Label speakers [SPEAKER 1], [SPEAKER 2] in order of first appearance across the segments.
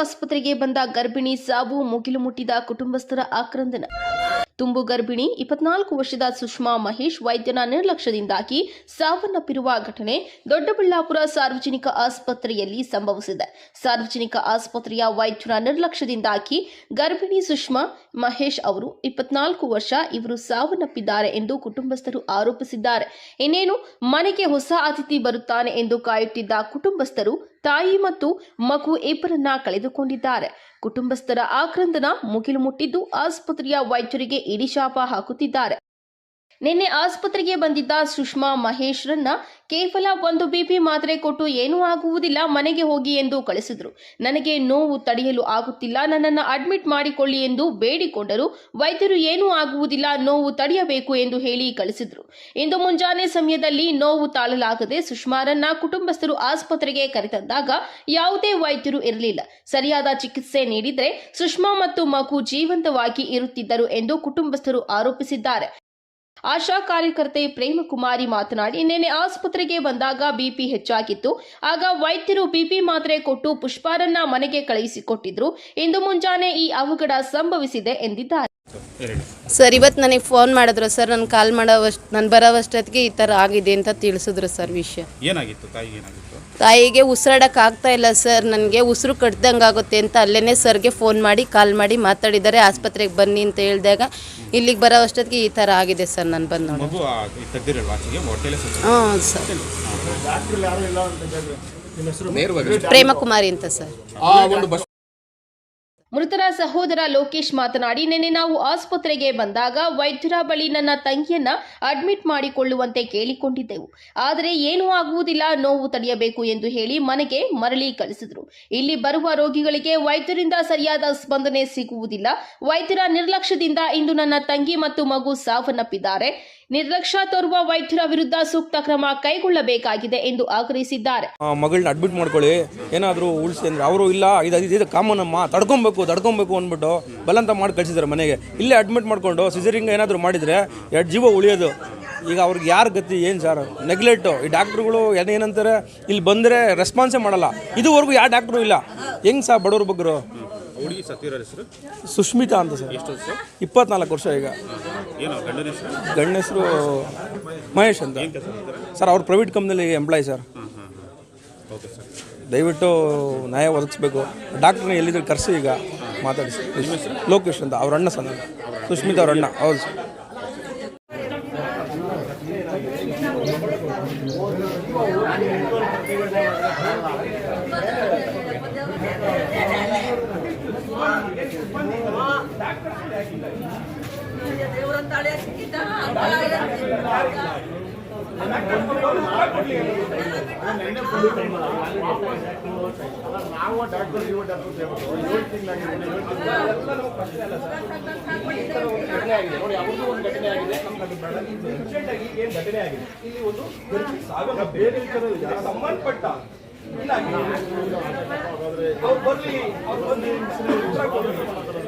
[SPEAKER 1] ಆಸ್ಪತ್ರೆಗೆ ಬಂದ ಗರ್ಭಿಣಿ ಸಾವು ಮುಗಿಲು ಮುಟ್ಟಿದ ಕುಟುಂಬಸ್ಥರ ಆಕ್ರಂದನ. ತುಂಬು ಗರ್ಭಿಣಿ ಇಪ್ಪತ್ನಾಲ್ಕು ವರ್ಷದ ಸುಷ್ಮಾ ಮಹೇಶ್ ವೈದ್ಯನ ನಿರ್ಲಕ್ಷ್ಯದಿಂದಾಗಿ ಸಾವನ್ನಪ್ಪಿರುವ ಘಟನೆ ದೊಡ್ಡಬಳ್ಳಾಪುರ ಸಾರ್ವಜನಿಕ ಆಸ್ಪತ್ರೆಯಲ್ಲಿ ಸಂಭವಿಸಿದೆ. ಸಾರ್ವಜನಿಕ ಆಸ್ಪತ್ರೆಯ ವೈದ್ಯರ ನಿರ್ಲಕ್ಷ್ಯದಿಂದಾಗಿ ಗರ್ಭಿಣಿ ಸುಷ್ಮಾ ಮಹೇಶ್ ಅವರು ಇಪ್ಪತ್ನಾಲ್ಕು ವರ್ಷ ಇವರು ಸಾವನ್ನಪ್ಪಿದ್ದಾರೆ ಎಂದು ಕುಟುಂಬಸ್ಥರು ಆರೋಪಿಸಿದ್ದಾರೆ. ಇನ್ನೇನು ಮನೆಗೆ ಹೊಸ ಅತಿಥಿ ಬರುತ್ತಾನೆ ಎಂದು ಕಾಯುತ್ತಿದ್ದ ಕುಟುಂಬಸ್ಥರು ತಾಯಿ ಮತ್ತು ಮಗು ಇಬ್ಬರನ್ನ ಕಳೆದುಕೊಂಡಿದ್ದಾರೆ. ಕುಟುಂಬಸ್ಥರ ಆಕ್ರಂದನ ಮುಗಿಲು ಮುಟ್ಟಿದ್ದು ಆಸ್ಪತ್ರೆಯ ವೈದ್ಯರಿಗೆ ಇಡಿಶಾಪ ಹಾಕುತ್ತಿದ್ದಾರೆ. ನಿನ್ನೆ ಆಸ್ಪತ್ರೆಗೆ ಬಂದಿದ್ದ ಸುಷ್ಮಾ ಮಹೇಶ್ರನ್ನ ಕೇವಲ ಒಂದು ಬಿಪಿ ಮಾತ್ರೆ ಕೊಟ್ಟು ಏನೂ ಆಗುವುದಿಲ್ಲ, ಮನೆಗೆ ಹೋಗಿ ಎಂದು ಕಳಿಸಿದ್ರು. ನನಗೆ ನೋವು ತಡೆಯಲು ಆಗುತ್ತಿಲ್ಲ, ನನ್ನನ್ನು ಅಡ್ಮಿಟ್ ಮಾಡಿಕೊಳ್ಳಿ ಎಂದು ಬೇಡಿಕೊಂಡರು. ವೈದ್ಯರು ಏನೂ ಆಗುವುದಿಲ್ಲ, ನೋವು ತಡೆಯಬೇಕು ಎಂದು ಹೇಳಿ ಕಳಿಸಿದ್ರು. ಇಂದು ಮುಂಜಾನೆ ಸಮಯದಲ್ಲಿ ನೋವು ತಾಳಲಾಗದೆ ಸುಷ್ಮಾರನ್ನ ಕುಟುಂಬಸ್ಥರು ಆಸ್ಪತ್ರೆಗೆ ಕರೆತಂದಾಗ ಯಾವುದೇ ವೈದ್ಯರು ಇರಲಿಲ್ಲ. ಸರಿಯಾದ ಚಿಕಿತ್ಸೆ ನೀಡಿದರೆ ಸುಷ್ಮಾ ಮತ್ತು ಮಗು ಜೀವಂತವಾಗಿ ಇರುತ್ತಿದ್ದರು ಎಂದು ಕುಟುಂಬಸ್ಥರು ಆರೋಪಿಸಿದ್ದಾರೆ. ಆಶಾ ಕಾರ್ಯಕರ್ತೆ ಪ್ರೇಮಕುಮಾರಿ ಮಾತನಾಡಿ ನಿನ್ನೆ ಆಸ್ಪತ್ರೆಗೆ ಬಂದಾಗ ಬಿಪಿ ಹೆಚ್ಚಾಗಿತ್ತು. ಆಗ ವೈದ್ಯರು ಬಿಪಿ ಮಾತ್ರೆ ಕೊಟ್ಟು ಪುಷ್ಪಾರನ್ನ ಮನೆಗೆ ಕಳುಹಿಸಿಕೊಟ್ಟಿದ್ರು ಇಂದು ಮುಂಜಾನೆ ಈ ಅವಘಡ ಸಂಭವಿಸಿದೆ ಎಂದಿದ್ದಾರೆ.
[SPEAKER 2] ಸರ್ ಇವತ್ತು ನನಗೆ ಫೋನ್ ಮಾಡಿದ್ರು ಸರ್ ನಾನು ಕಾಲ್ ಮಾಡೋವಷ್ಟು ನಾನು ಬರೋವಷ್ಟೊತ್ತಿಗೆ ಈ ಥರ ಆಗಿದೆ ಅಂತ ತಿಳಿಸಿದ್ರು ಸರ್ ವಿಷಯ.
[SPEAKER 3] ಏನಾಗಿತ್ತು? ತಾಯಿಗೆ ಏನಾಗಿತ್ತು?
[SPEAKER 2] ತಾಯಿಗೆ ಉಸಿರಾಡಕ್ಕೆ ಆಗ್ತಾ ಇಲ್ಲ ಸರ್ ನನಗೆ ಉಸಿರು ಕಟ್ದಂಗೆ ಆಗುತ್ತೆ ಅಂತ ಅಲ್ಲೇ ಸರ್ಗೆ ಫೋನ್ ಮಾಡಿ ಕಾಲ್ ಮಾಡಿ ಮಾತಾಡಿದ್ದಾರೆ. ಆಸ್ಪತ್ರೆಗೆ ಬನ್ನಿ ಅಂತ ಹೇಳಿದಾಗ ಇಲ್ಲಿಗೆ ಬರೋ ಅಷ್ಟೊತ್ತಿಗೆ ಈ ಥರ ಆಗಿದೆ ಸರ್ ನಾನು ಬಂದು ನೋಡಿ
[SPEAKER 3] ಮಗು ಆ- ಈ ತೆಗ್ದಿರಲ್ವಾ? ಆಚೆಗೆ ಹೊಟ್ಟೆಲೆ ಸುತ್ತ ಹ್ಞೂ ಸರ್.
[SPEAKER 2] ಪ್ರೇಮಕುಮಾರಿ ಅಂತ ಸರ್.
[SPEAKER 1] ಮೃತರ ಸಹೋದರ ಲೋಕೇಶ್ ಮಾತನಾಡಿ, ನಿನ್ನೆ ನಾವು ಆಸ್ಪತ್ರೆಗೆ ಬಂದಾಗ ವೈದ್ಯರ ಬಳಿ ನನ್ನ ತಂಗಿಯನ್ನ ಅಡ್ಮಿಟ್ ಮಾಡಿಕೊಳ್ಳುವಂತೆ ಕೇಳಿಕೊಂಡಿದ್ದೆವು. ಆದರೆ ಏನೂ ಆಗುವುದಿಲ್ಲ, ನೋವು ತಡೆಯಬೇಕು ಎಂದು ಹೇಳಿ ಮನೆಗೆ ಮರಳಿ ಕಳಿಸಿದ್ರು. ಇಲ್ಲಿ ಬರುವ ರೋಗಿಗಳಿಗೆ ವೈದ್ಯರಿಂದ ಸರಿಯಾದ ಸ್ಪಂದನೆ ಸಿಗುವುದಿಲ್ಲ. ವೈದ್ಯರ ನಿರ್ಲಕ್ಷ್ಯದಿಂದ ಇಂದು ನನ್ನ ತಂಗಿ ಮತ್ತು ಮಗು ಸಾವನ್ನಪ್ಪಿದ್ದಾರೆ. ನಿರ್ಲಕ್ಷ್ಯ ತೋರುವ ವೈದ್ಯರ ವಿರುದ್ಧ ಸೂಕ್ತ ಕ್ರಮ ಕೈಗೊಳ್ಳಬೇಕಾಗಿದೆ ಎಂದು ಆಗ್ರಹಿಸಿದ್ದಾರೆ.
[SPEAKER 4] ಮಗಳನ್ನ ಅಡ್ಮಿಟ್ ಮಾಡ್ಕೊಳ್ಳಿ. ಏನಾದರೂ ಉಳಿಸಿ ಅಂದ್ರೆ ಅವರು ಇಲ್ಲ ಇದು ಇದು- ಇದು ಕಾಮನ್ ಅಮ್ಮ ತಡ್ಕೊಬೇಕು ತಡ್ಕೊಬೇಕು ಅಂದ್ಬಿಟ್ಟು ಬಲಂತ ಮಾಡಿ ಕಳಿಸಿದ್ದಾರೆ ಮನೆಗೆ. ಇಲ್ಲೇ ಅಡ್ಮಿಟ್ ಮಾಡಿಕೊಂಡು ಸಿಜರಿಂಗ್ ಏನಾದರೂ ಮಾಡಿದರೆ ಎರಡು ಜೀವ ಉಳಿಯೋದು. ಈಗ ಅವ್ರಿಗೆ ಯಾರು ಗತಿ ಏನು ಸರ್? ನೆಗ್ಲೆಕ್ಟು ಈ ಡಾಕ್ಟ್ರುಗಳು ಏನಂತಾರೆ? ಇಲ್ಲಿ ಬಂದರೆ ರೆಸ್ಪಾನ್ಸೇ ಮಾಡಲ್ಲ. ಇದುವರೆಗೂ ಯಾವ ಡಾಕ್ಟ್ರು ಇಲ್ಲ. ಹೆಂಗೆ ಸರ್ ಬಡವ್ರ ಬಗ್ಗರು?
[SPEAKER 3] ಹುಡುಗಿ ಸತ್ತಿರೋ ಹೆಸರು?
[SPEAKER 4] ಸುಷ್ಮಿತಾ ಅಂತ ಸರ್.
[SPEAKER 3] ಎಷ್ಟು ವರ್ಷ
[SPEAKER 4] ಇಪ್ಪತ್ನಾಲ್ಕು ವರ್ಷ ಈಗ. ಗಂಡನ ಹೆಸರು? ಮಹೇಶ್ ಅಂತ. ಸರ್ ಅವ್ರು ಪ್ರೈವೇಟ್ ಕಂಪ್ನಿಲಿ ಎಂಪ್ಲಾಯ್ ಸರ್. ದಯವಿಟ್ಟು ನ್ಯಾಯ ಒದಗಿಸ್ಬೇಕು. ಡಾಕ್ಟ್ರನ್ನ ಎಲ್ಲಿದ್ರೆ ಕರೆಸಿ ಈಗ ಮಾತಾಡಿಸಿ. ಲೋಕೇಶ್ ಅಂತ ಅವ್ರ ಅಣ್ಣ ಸರ್ ಸುಶ್ಮಿತ್
[SPEAKER 3] ಸುಷ್ಮಿತಾ ಅವ್ರ ಅಣ್ಣ
[SPEAKER 4] ಹೌದು ಸರ್. ದೇವರಂತ ಹಳೆಯ
[SPEAKER 5] ನಾವು ಡಾಕ್ಟರ್ ಇವ ಡಾಕ್ಟರ್ ಏಳು
[SPEAKER 4] ಘಟನೆ ಆಗಿದೆ ನೋಡಿ ಅವ್ರದ್ದು ಒಂದು ಘಟನೆ
[SPEAKER 5] ಆಗಿದೆ ನಮ್ಮ
[SPEAKER 4] ಆಗಿ ಏನು ಘಟನೆ ಆಗಿದೆ ಇಲ್ಲಿ ಒಂದು ಸಾವಿರ ಬೇರೆ ಸಂಬಂಧಪಟ್ಟ ಇಲ್ಲ ಬರ್ಲಿ ಅವ್ರು ಬಂದು ಉತ್ತರ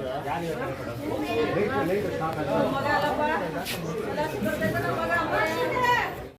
[SPEAKER 4] ಮಗ